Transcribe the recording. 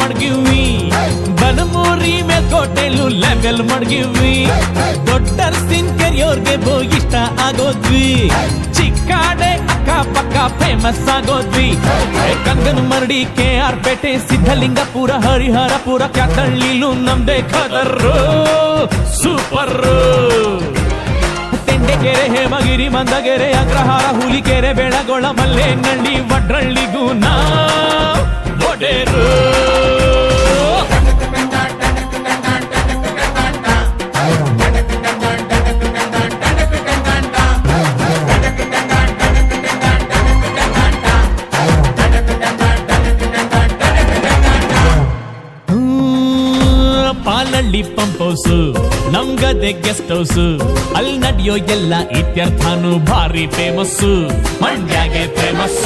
ಮಡ್ಗಿವಿ. ಬನಮೂರಿ ಮೇಲ್ಕೋಟೆಲು level ಮಡ್ಗಿವಿ. ದೊಡ್ಡ ಸಿನ್ ಕೆರಿಯೋರ್ಗೆ ಬೋ ಇಷ್ಟ ಆಗೋದ್ವಿ. ಚಿಕ್ಕಾಡೆ ಅಕ್ಕ ಪಕ್ಕ ಫೇಮಸ್ ಆಗೋದ್ವಿ. ಕಂಗನ ಮರಡಿ ಕೆ ಆರ್ ಪೇಟೆ, ಸಿದ್ಧಲಿಂಗಪುರ, ಹರಿಹರಪುರ, ಕ್ಯಾತಳ್ಳಿಲು ನಮ್ದೇ ಖದರ್ರು ಸೂಪರ್ ತೆಂಡೆಕೆರೆ ಹೇಮಗಿರಿ, ಮಂದಗೆರೆ, ಅಗ್ರಹಾರ ಹುಲಿಕೆರೆ ಬೆಳಗೊಳ, ಮಲ್ಲೇನಳ್ಳಿ, ವಡ್ರಳ್ಳಿಗೂ ನಾ ಒಡೆರು. ಪಾಲಳ್ಳಿ ಪಂಪ್ ಹೌಸ್ ನಮ್ಗದೆ ಗೆಸ್ಟ್ ಹೌಸ್ ಅಲ್ಲಿ ನಡೆಯೋ ಎಲ್ಲ ಇತ್ಯರ್ಥನು ಭಾರಿ ಫೇಮಸ್ಸು ಮಂಡ್ಯಾಗೆ ಫೇಮಸ್